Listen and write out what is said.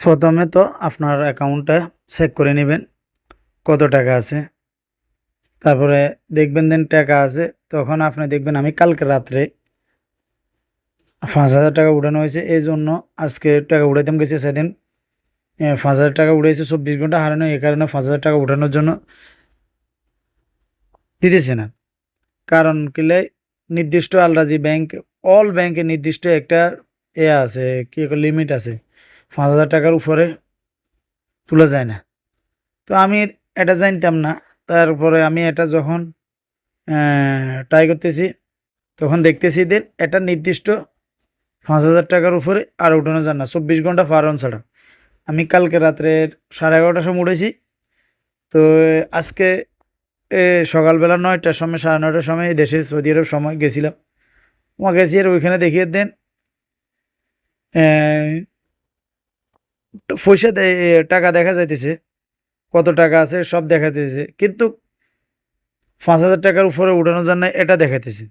প্রথমে তো আপনার অ্যাকাউন্টটা চেক করে নেবেন, কত টাকা আছে। তারপরে দেখবেন দেন টাকা আছে, তখন আপনি দেখবেন আমি কালকে রাত্রে পাঁচ হাজার টাকা উঠানো হয়েছে। এই জন্য আজকে টাকা উঠাইতাম গেছে সেদিন পাঁচ হাজার টাকা উঠেছে চব্বিশ ঘণ্টা হারানো, এই কারণে পাঁচ হাজার টাকা উঠানোর জন্য দিতেছে না। কারণ কিলে নির্দিষ্ট আলরাজি ব্যাংক অল ব্যাংকে নির্দিষ্ট একটা এ আছে, কি লিমিট আছে। পাঁচ হাজার টাকার উপরে তোলা যায় না। তো আমি এটা জানতাম না। তারপরে আমি এটা যখন ট্রাই করতেছি, তখন দেখতেছি যে এটা নির্দিষ্ট পাঁচ হাজার টাকার উপরে আর উঠানো যায় না। চব্বিশ ঘণ্টা পার অন ছাড়া। আমি কালকে রাত্রের সাড়ে এগারোটার সময় উঠেছি। তো আজকে সকালবেলা নয়টার সময়, সাড়ে নয়টার সময় দেশে সৌদি আরব সময় গেছিলাম। ওমা গেছি আর ওইখানে দেখিয়ে দেন পয়সা টাকা দেখা যাইতেছে। কত টাকা আছে সব দেখাতেছে কিন্তু পাঁচ হাজার টাকার উপরে উঠানো যান না এটা দেখাতেছে